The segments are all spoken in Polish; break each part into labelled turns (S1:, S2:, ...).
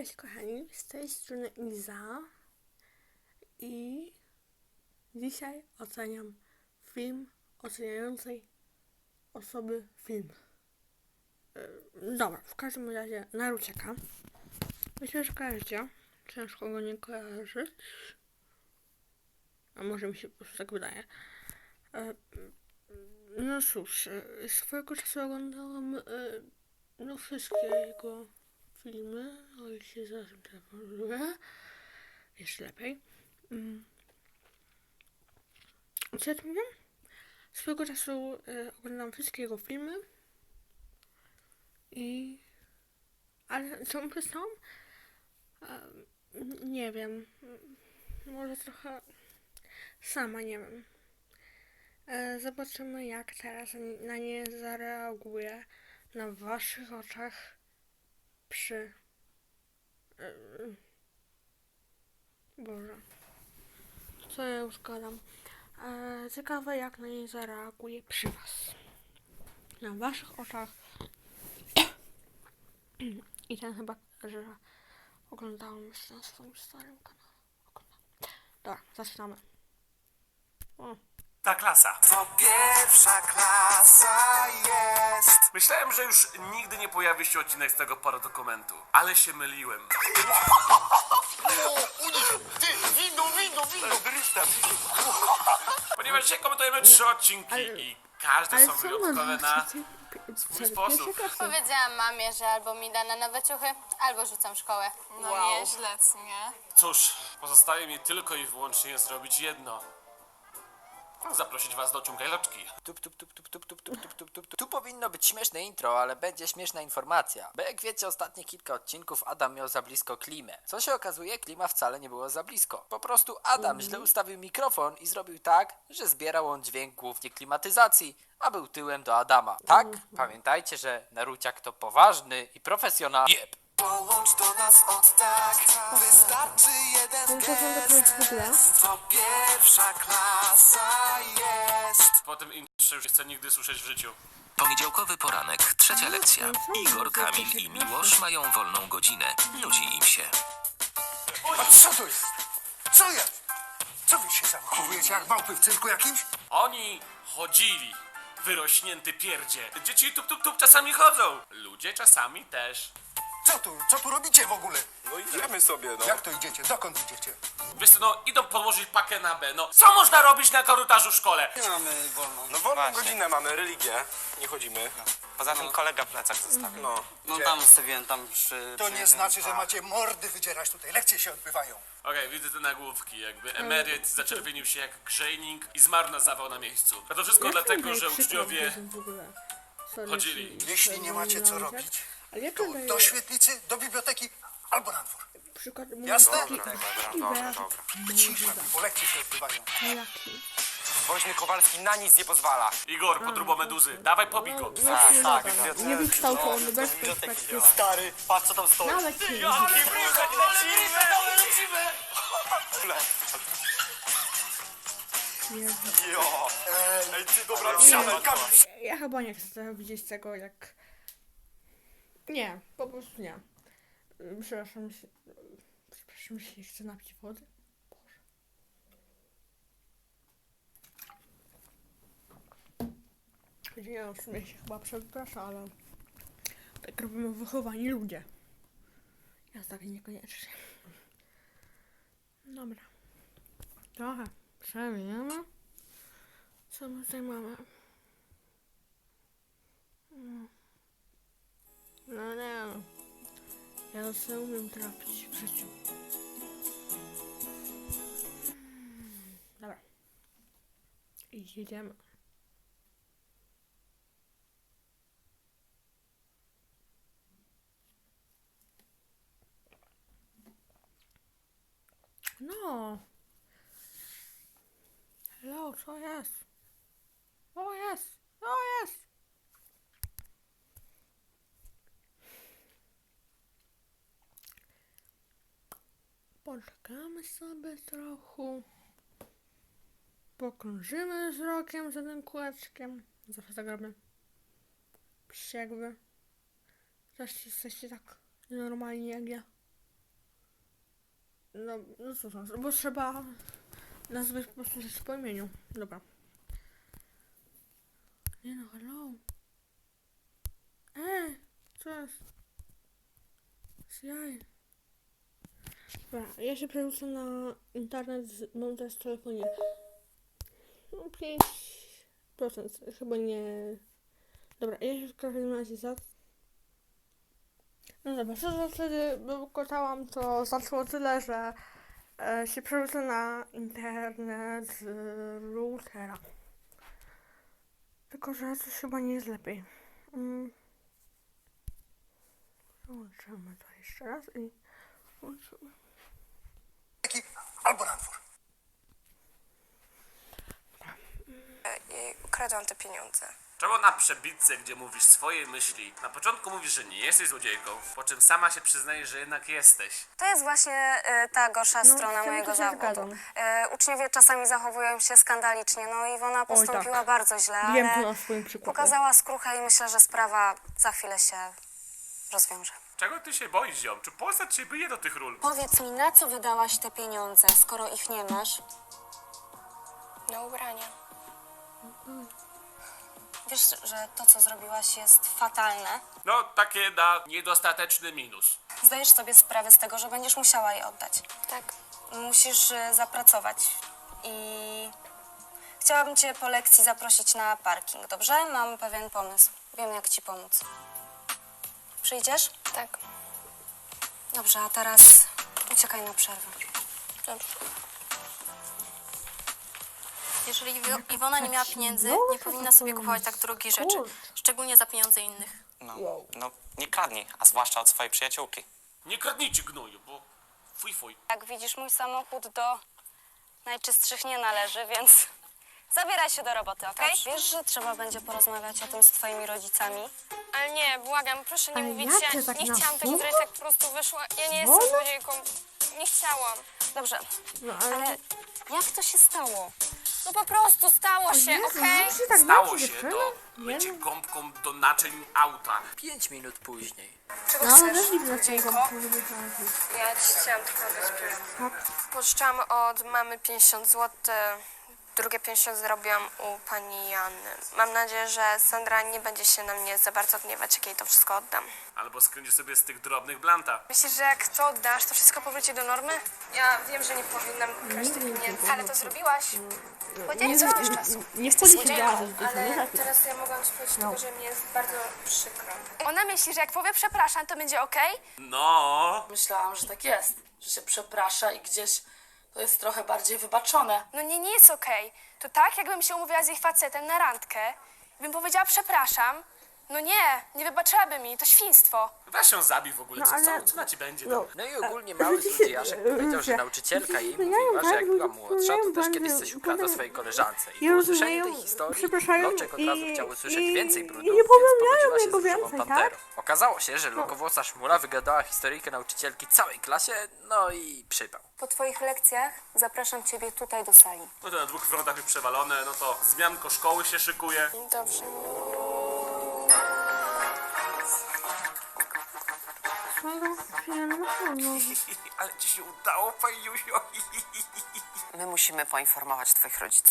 S1: Cześć kochani, z tej strony Iza i dzisiaj oceniam film oceniającej osoby film. Yy, Dobra, w każdym razie Naruciaka. Myślę, że kojarzycie. Ciężko go nie kojarzyć. A może mi się po prostu tak wydaje. Yy, No cóż, yy, swojego czasu oglądałam no wszystkie jego filmy, o ile się zaraz telefonuję. Jeszcze lepiej. Mm. Co ja tu mówię? Swego czasu e, oglądałam wszystkie jego filmy i... Ale co mu przestałam? Nie wiem. Może trochę... Sama nie wiem. E, zobaczymy jak teraz na nie zareaguje na waszych oczach przy. Yy, Boże. Co ja już gadam? E, ciekawe, jak na nie zareaguje przy Was. Na Waszych oczach. I ten chyba, że oglądałam jeszcze na swoim starym kanale. Dobra, zaczynamy. O,
S2: Ta klasa.
S3: To pierwsza klasa jest.
S2: Myślałem, że już nigdy nie pojawi się odcinek z tego paradokumentu, ale się myliłem.
S3: Ty, wino, wino, wino.
S2: Ponieważ dzisiaj komentujemy trzy odcinki i każde
S1: ale
S2: są wyjątkowe na...
S1: swój
S2: swój sposób.
S4: Powiedziałam mamie, że albo mi da na nowe ciuchy, albo rzucam szkołę.
S5: No nieźle, co nie?
S2: Cóż, pozostaje mi tylko i wyłącznie zrobić jedno. Zaprosić was do ciągaj loczki.
S6: Tup, tup, tup, tup, tup, tup, tup, tup, tup, tup, tup. Tu powinno być śmieszne intro, ale będzie śmieszna informacja. Bo jak wiecie, ostatnie kilka odcinków Adam miał za blisko klimę. Co się okazuje, klima wcale nie było za blisko. Po prostu Adam źle ustawił mikrofon i zrobił tak, że zbierał on dźwięk głównie klimatyzacji, a był tyłem do Adama. Tak? Pamiętajcie, że Naruciak to poważny i profesjonalny.
S3: Dołącz do nas od tak. Wystarczy jeden gest. To pierwsza klasa jest.
S2: Po tym intrze już nie chcę nigdy słyszeć w życiu.
S7: Poniedziałkowy poranek, trzecia lekcja. Igor, Kamil i Miłosz mają wolną godzinę. Nudzi im się.
S8: A co to jest? Co jest? Co wy się zachowujecie jak małpy w cyrku jakimś?
S2: Oni chodzili. Wyrośnięty pierdzie. Dzieci tup tup tup czasami chodzą. Ludzie czasami też.
S8: Co tu, co tu robicie w ogóle?
S9: No idziemy sobie, no.
S8: Jak to idziecie? Dokąd idziecie?
S2: Wiesz co, no idą podłożyć pakę na B. No co można robić na korytarzu w szkole?
S9: mamy wolną. No wolną godzinę mamy, religię. Nie chodzimy.
S10: Poza tym kolega plecak zostawił.
S9: No.
S10: No tam stawiłem tam przy...
S8: To
S10: przy
S8: nie
S10: jednym-
S8: znaczy, że macie mordy wydzierać tutaj. Lekcje się odbywają.
S2: Okej, widzę te nagłówki, jakby emeryt zaczerwienił się jak grzejnik i zmarł na zawał na miejscu. A to wszystko
S1: Jak
S2: dlatego, że uczniowie...
S1: w ogóle? Sorry,
S2: chodzili.
S1: jeśli-
S8: Jeśli nie macie co robić,
S1: Ale jak
S8: to
S1: on daje
S8: do świetlicy, do biblioteki albo na dwór.
S1: przykład
S8: Jasne?
S1: taki-
S8: Dobra,
S1: taki
S10: dobra,
S1: wyraz
S10: dobra.
S8: Cicha, bo lekcje się odbywają.
S1: Jaki?
S10: Woźny Kowalski na nic nie pozwala.
S2: Igor, podrubo meduzy, dawaj pobij go.
S1: No,
S10: tak,
S1: tak,
S10: biblioteka.
S1: nie wykształcony, bez perspektywy.
S10: Stary, patrz co tam stoi.
S1: Nawet nie. Jezu.
S10: Jo. Ej, ty dobra,
S1: Ja chyba nie chcę widzieć tego jak... Nie, po prostu nie. Przepraszam się... Przepraszam się, chcę napić wody? Boże. Nie w sumie się chyba przepraszam, ale... Tak robimy wychowani ludzie. Ja tak niekoniecznie. Dobra. Trochę przewiniemy. Co my tutaj mamy? Mm. No nie. Ja sobie umiem trafić w życiu. Dobra. I jedziemy. No. Hello, co jest? O jest! O jest! Poczekamy sobie trochę. Pokrążymy wzrokiem za tym kółeczkiem. Zawsze tak robię. Jakby. Też jesteście tak normalni jak ja. No, no cóż, no, bo trzeba nazwać po prostu rzecz po imieniu. Dobra. Nie no, hello. Ej, co jest? Z. Dobra, ja się przerzucę na internet, z, mam teraz w telefonie. No, 5% chyba nie... Dobra, ja się w każdym razie za... No dobra, co że wtedy to zaczęło tyle, że e, się przerzucę na internet z routera. Tylko, że coś chyba nie jest lepiej. Mm. To jeszcze raz i włączymy.
S8: Albo na dwór.
S5: I ukradłam te pieniądze.
S2: Czemu na przebitce, gdzie mówisz swoje myśli, na początku mówisz, że nie jesteś złodziejką, po czym sama się przyznajesz, że jednak jesteś.
S5: To jest właśnie e, ta gorsza
S1: No,
S5: strona
S1: tym
S5: mojego
S1: to się
S5: zawodu.
S1: zgadzam.
S5: E, uczniowie czasami zachowują się skandalicznie, no i Iwona postąpiła
S1: tak.
S5: bardzo źle,
S1: Wiem to
S5: ale
S1: na swoim przykładzie.
S5: pokazała skruchę i myślę, że sprawa za chwilę się rozwiąże.
S2: Czego ty się boisz, ziom? Czy postać się bije do tych ról?
S5: Powiedz mi, na co wydałaś te pieniądze, skoro ich nie masz?
S4: Na ubrania.
S5: Wiesz, że to, co zrobiłaś, jest fatalne.
S2: No, takie na niedostateczny minus.
S5: Zdajesz sobie sprawę z tego, że będziesz musiała je oddać.
S4: Tak.
S5: Musisz y, zapracować i chciałabym Cię po lekcji zaprosić na parking, dobrze? Mam pewien pomysł. Wiem, jak Ci pomóc. Przyjdziesz?
S4: Tak.
S5: Dobrze, a teraz uciekaj na przerwę.
S4: Dobrze.
S11: Jeżeli Iwo- Iwona nie miała pieniędzy, nie powinna sobie kupować tak drogich rzeczy, szczególnie za pieniądze innych.
S10: No, no nie kradnij, a zwłaszcza od swojej przyjaciółki.
S2: Nie kradnijcie gnoju, bo fuj fuj.
S5: Jak widzisz, mój samochód do najczystszych nie należy, więc zabieraj się do roboty, okej? Wiesz, że trzeba będzie porozmawiać o tym z Twoimi rodzicami?
S11: Ale nie, błagam, proszę nie
S1: Ale
S11: mówić,
S1: jak
S11: ja
S1: ty tak
S11: nie
S1: na
S11: chciałam tego zrobić, tak po prostu wyszło. Ja nie jestem
S1: Wolno?
S11: złodziejką. Nie chciałam.
S5: Dobrze,
S1: No ale...
S5: ale jak to się stało?
S11: No po prostu stało się,
S1: Jezu,
S11: okej?
S1: się tak
S2: Stało się to
S1: Nie
S2: mycie
S1: no.
S2: gąbką do naczyń auta.
S6: 5 minut później.
S5: Czego
S1: No ale
S5: chcesz,
S1: też
S5: złodziejko?
S1: tego.
S11: Ja ci chciałam tylko dać
S1: Tak.
S11: Pożyczałam od mamy 50 zł. Drugie 50 zrobiłam u pani Janny. Mam nadzieję, że Sandra nie będzie się na mnie za bardzo gniewać, jak jej to wszystko oddam.
S2: Albo skręci sobie z tych drobnych blanta.
S11: Myślisz, że jak to oddasz, to wszystko powróci do normy? Ja wiem, że nie powinnam kraść tych pieniędzy. Ale to zrobiłaś.
S1: Nie,
S11: co masz czasu?
S1: nie wchodzi się do razu, to nie
S11: Ale
S1: lepiej.
S11: teraz ja mogłam ci powiedzieć tylko, że mi jest bardzo przykro. Ona myśli, że jak powie przepraszam, to będzie okej?
S2: No,
S12: Myślałam, że tak jest, że się przeprasza i gdzieś to jest trochę bardziej wybaczone.
S11: No nie, nie jest okej. To tak, jakbym się umówiła z jej facetem na randkę, bym powiedziała przepraszam. No nie, nie wybaczyłaby mi, to świństwo.
S2: weź się zabij w ogóle,
S1: No
S2: co,
S1: ale-
S2: co, co na ci będzie?
S1: No.
S6: No i ogólnie mały
S1: Ludzie się-
S6: złodziejaszek powiedział, że
S1: ludzie-
S6: nauczycielka jej
S1: ludzie
S6: mówiła, że jak
S1: zmieniają
S6: była młodsza, to też
S1: bardzo,
S6: kiedyś coś ukradła swojej koleżance. I
S1: Ja
S6: po usłyszeniu
S1: rozumiem,
S6: tej historii Loczek od razu
S1: i-
S6: chciał usłyszeć
S1: i-
S6: więcej
S1: i
S6: brudów,
S1: nie
S6: więc
S1: popełniają
S6: pogodziła się z
S1: jego
S6: różową
S1: więcej, tak?
S6: panterą. Okazało się, że lokowłosa szmula wygadała historyjkę nauczycielki całej klasie, no i przypał.
S5: Po Twoich lekcjach zapraszam Ciebie tutaj do sali.
S2: No to na dwóch frontach już przewalone, no to zmianko szkoły się szykuje.
S11: Dobrze.
S2: Ale ci się udało, Pajusiu.
S12: My musimy poinformować twoich rodziców.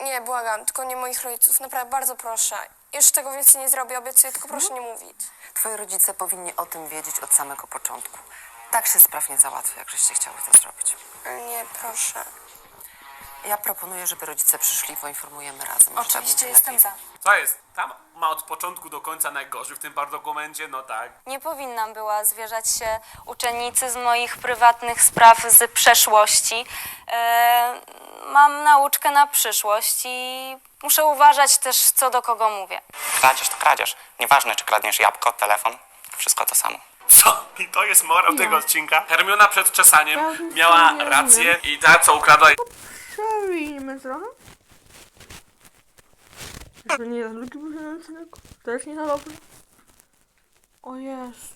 S11: Nie, błagam, tylko nie moich rodziców. Naprawdę, bardzo proszę. Już tego więcej nie zrobię, obiecuję, tylko proszę nie mówić.
S12: Twoi rodzice powinni o tym wiedzieć od samego początku. Tak się spraw nie załatwia, jak żeście chciały to zrobić.
S11: Nie, proszę.
S12: Ja proponuję, żeby rodzice przyszli i poinformujemy razem. Tak
S5: Oczywiście
S12: będzie
S5: jestem
S12: lepiej.
S5: za.
S2: Co jest? Tam ma od początku do końca najgorzej w tym dokumencie, no tak.
S5: Nie powinnam była zwierzać się uczennicy z moich prywatnych spraw z przeszłości. E, mam nauczkę na przyszłość i muszę uważać też, co do kogo mówię.
S10: Kradzież to kradzież. Nieważne, czy kradniesz jabłko, telefon, wszystko to samo.
S2: Co? I to jest morał tego odcinka? Hermiona przed czesaniem miała rację i ta, co ukradła
S1: Przewinijmy trochę. Żeby nie był ten odcinek. Też nie za dobry. O jest.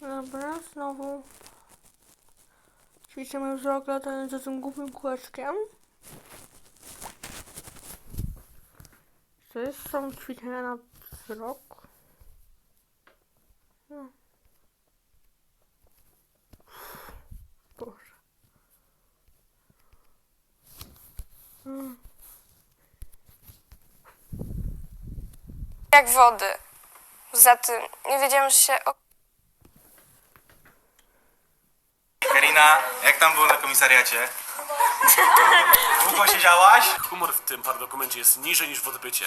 S1: Dobra, znowu. Ćwiczymy wzrok latając za tym głupim kółeczkiem. To jest są ćwiczenia na wzrok. No.
S11: Jak wody. Poza tym nie wiedziałam się o
S9: Karina, jak tam było na komisariacie? Długo siedziałaś?
S2: Humor w tym dokumencie jest niżej niż w odbycie.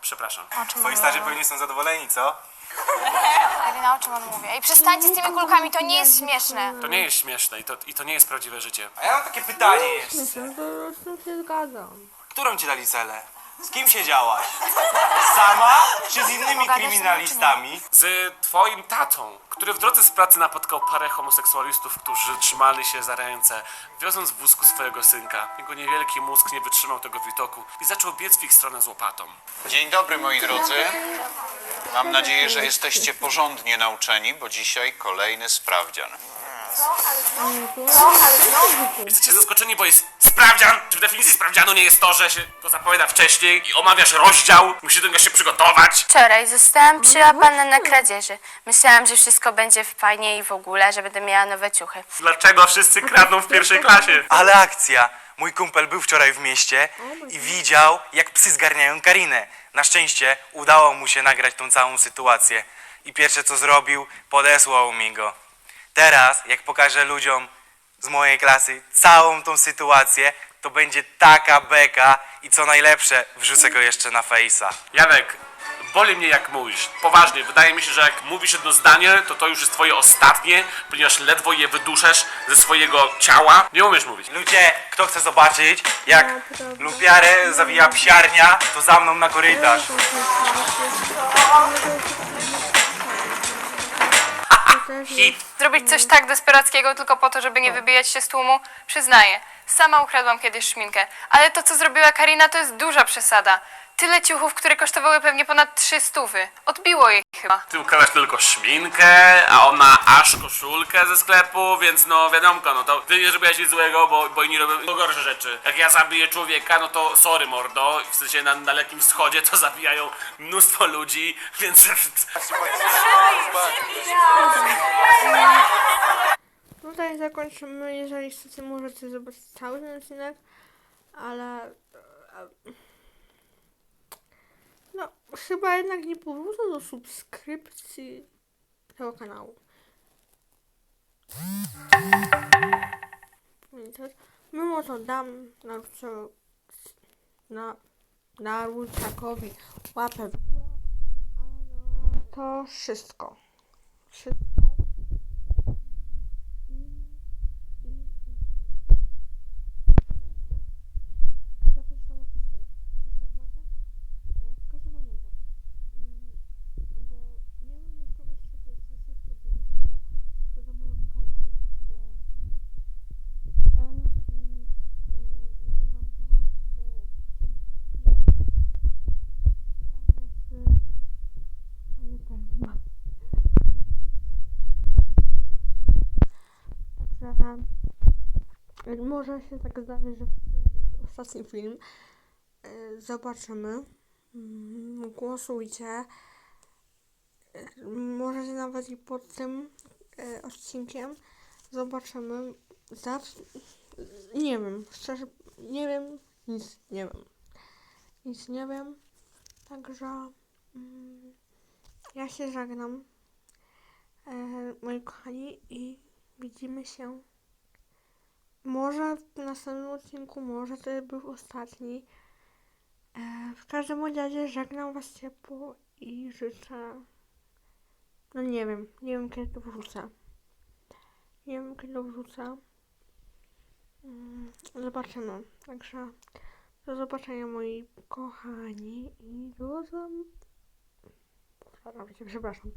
S2: Przepraszam.
S9: Twoi starzy pewnie są zadowoleni, co?
S4: Karina, o czym on mówi? Ej, przestańcie z tymi kulkami, to nie jest śmieszne.
S2: To nie jest śmieszne i to, i to nie jest prawdziwe życie.
S9: A ja mam takie pytanie jeszcze.
S1: Myślę, że z tym się zgadzam.
S9: Którą ci dali celę? Z kim siedziałaś? Sama czy z innymi kryminalistami?
S2: Z twoim tatą, który w drodze z pracy napotkał parę homoseksualistów, którzy trzymali się za ręce, wioząc w wózku swojego synka. Jego niewielki mózg nie wytrzymał tego widoku i zaczął biec w ich stronę z łopatą.
S13: Dzień dobry moi drodzy. Mam nadzieję, że jesteście porządnie nauczeni, bo dzisiaj kolejny sprawdzian.
S2: Jesteście zaskoczeni, bo jest sprawdzian. Czy w definicji sprawdzianu nie jest to, że się go zapowiada wcześniej i omawiasz rozdział? Musisz do niego się przygotować?
S4: Wczoraj zostałam przyłapana na kradzieży. Myślałam, że wszystko będzie fajnie i w ogóle, że będę miała nowe ciuchy.
S2: Dlaczego wszyscy kradną w pierwszej klasie?
S9: Ale akcja! Mój kumpel był wczoraj w mieście i widział, jak psy zgarniają Karinę. Na szczęście udało mu się nagrać tą całą sytuację. I pierwsze co zrobił, podesłał mi go. Teraz, jak pokażę ludziom z mojej klasy całą tą sytuację, to będzie taka beka i co najlepsze, wrzucę go jeszcze na fejsa.
S2: Janek, boli mnie jak mówisz. Poważnie, wydaje mi się, że jak mówisz jedno zdanie, to to już jest twoje ostatnie, ponieważ ledwo je wyduszesz ze swojego ciała. Nie umiesz mówić.
S9: Ludzie, kto chce zobaczyć, jak lupiarę zawija psiarnia, to za mną na korytarz.
S2: Hit.
S11: zrobić coś tak desperackiego tylko po to, żeby nie wybijać się z tłumu? Przyznaję, sama ukradłam kiedyś szminkę, ale to co zrobiła Karina to jest duża przesada. Tyle ciuchów, które kosztowały pewnie ponad trzy stówy. Odbiło jej chyba.
S2: Ty układasz tylko szminkę, a ona aż koszulkę ze sklepu, więc no wiadomko, no to ty nie zrobiłaś nic złego, bo, bo inni robią gorsze rzeczy. Jak ja zabiję człowieka, no to sorry mordo, w sensie na Dalekim Wschodzie to zabijają mnóstwo ludzi, więc...
S1: Tutaj zakończymy. Jeżeli chcecie, możecie zobaczyć cały ten odcinek, ale. Chyba jednak nie powrócę do subskrypcji tego kanału. Mimo to dam Naruto, na Narutakowi łapę w górę, to wszystko. Wszystko. Zapraszam na opisy. Też tak macie? E, W każdym razie. mm, Bo nie wiem jeszcze jeszcze wiecie, się podjęliście co do mojego kanału, bo ten filmik y, nagrywam zaraz po tym pierwszym. On jest y, nie pewna. Może się tak zdarzyć, że ostatni film. Y, Zobaczymy. Mm, Głosujcie. Y, Możecie nawet i pod tym y, odcinkiem. Zobaczymy. Nie wiem, szczerze, nie wiem, nic nie wiem. Nic nie wiem. Także mm, ja się żegnam. E, moi kochani i widzimy się może w następnym odcinku, może to był ostatni. E, w każdym razie żegnam Was ciepło i życzę. No nie wiem, nie wiem kiedy to wrzucę. Nie wiem kiedy to wrzucę. Mm, Zobaczymy. Także do zobaczenia moi kochani i do zam... Przepraszam.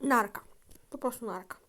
S1: Narka. Po prostu narka.